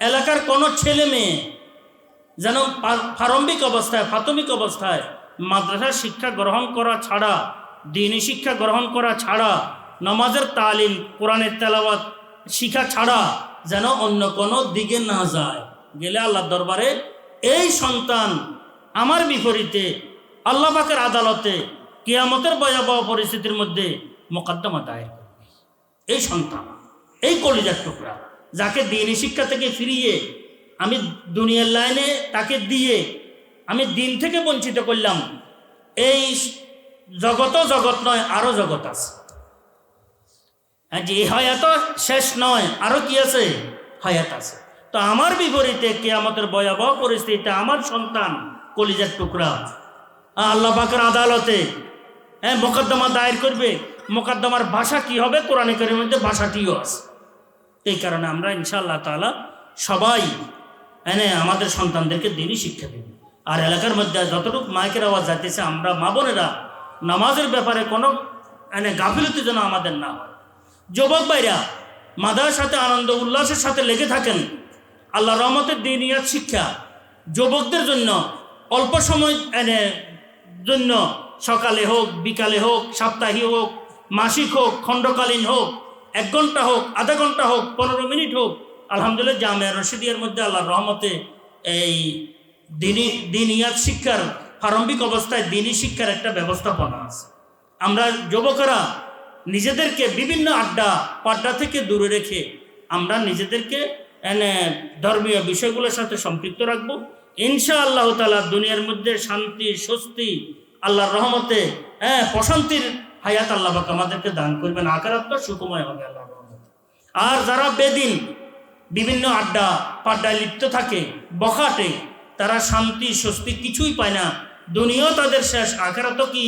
এলাকার কোনো ছেলে মেয়ে যেন প্রারম্ভিক অবস্থায়, প্রাথমিক অবস্থায় মাদ্রাসার শিক্ষা গ্রহণ করা ছাড়া দিনই শিক্ষা গ্রহণ করা ছাড়া, নমাজের তালিম, কোরআনের তেলাওয়াত শিখা ছাড়া যেন অন্য কোনো দিকে না যায়। গেলে আল্লাহ দরবারে এই সন্তান আমার বিপরীতে আল্লাহ পাকের আদালতে কিয়ামতের ভয়াবহ পরিস্থিতির মধ্যে মোকদ্দমা দায়ের করবে। এই সন্তান, এই কলিজার টুকরা। যাকে দিনী শিক্ষা থেকে ফিরিয়ে আমি দুনিয়ার লাইনে তাকে দিয়ে আমি দিন থেকে বঞ্চিত করলাম, এই জগত জগৎ নয়, আরও জগৎ আছে। হ্যাঁ যে হয়াত শেষ নয়, আরও কি আছে? হয়াত আছে। তো আমার বিপরীতে কেয়ামতের ভয়াবহ পরিস্থিতিতে আমার সন্তান কলিজার টুকরা। আল্লাহ পাকের আদালতে হ্যাঁ মোকদ্দমা দায়ের করবে। মোকদ্দমার ভাষা কি হবে? কোরআন মধ্যে ভাষাটিও আছে। এই কারণে আমরা ইনশাআল্লাহ তাআলা সবাই এনে আমাদের সন্তানদেরকে দিনই শিক্ষা দেব। আর এলাকার মধ্যে যতটুকু মাইকের আওয়াজ যাইতেছে, আমরা মা বোনেরা নামাজের ব্যাপারে কোনো এনে গাফিলতি যেন আমাদের না হয়। যুবক ভাইরা, মাদার সাথে আনন্দ, উল্লাসের সাথে লেগে থাকেন। আল্লাহ রহমতের দিনিয়াত শিক্ষা। যুবকদের জন্য অল্প সময় এনে জন্য সকালে হোক, বিকালে হোক, সাপ্তাহিক হোক, মাসিক হোক, খণ্ডকালীন হোক এক ঘণ্টা হোক, আধা ঘণ্টা হোক, পনেরো মিনিট হোক, আলহামদুলিল্লাহ জামিয়া রশিদিয়ার মধ্যে আল্লাহর রহমতে এই দিনী দিনিয়াত শিক্ষার প্রারম্ভিক অবস্থায় দিনী শিক্ষার একটা ব্যবস্থাপনা আছে। আমরা যুবকরা নিজেদেরকে বিভিন্ন আড্ডা, পাড্ডা থেকে দূরে রেখে আমরা নিজেদেরকে এনে ধর্মীয় বিষয়গুলোর সাথে সম্পৃক্ত রাখব। ইনশা আল্লাহ তালা দুনিয়ার মধ্যে শান্তি, স্বস্তি, আল্লাহর রহমতে হ্যাঁ প্রশান্তির হায়াত আল্লাহ পাক আমাদেরকে দান করবেন আকারাত্মা সুখময় হবে আল্লাহ আর যারা বেদিন, বিভিন্ন আড্ডা পাড্ডায় লিপ্ত থাকে, বখাটে, তারা শান্তি, স্বস্তি কিছুই পায় না। দুনিয়াও তাদের শেষ, আখেরাতও কি?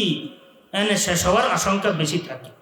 শেষ হওয়ার আশঙ্কা বেশি থাকে।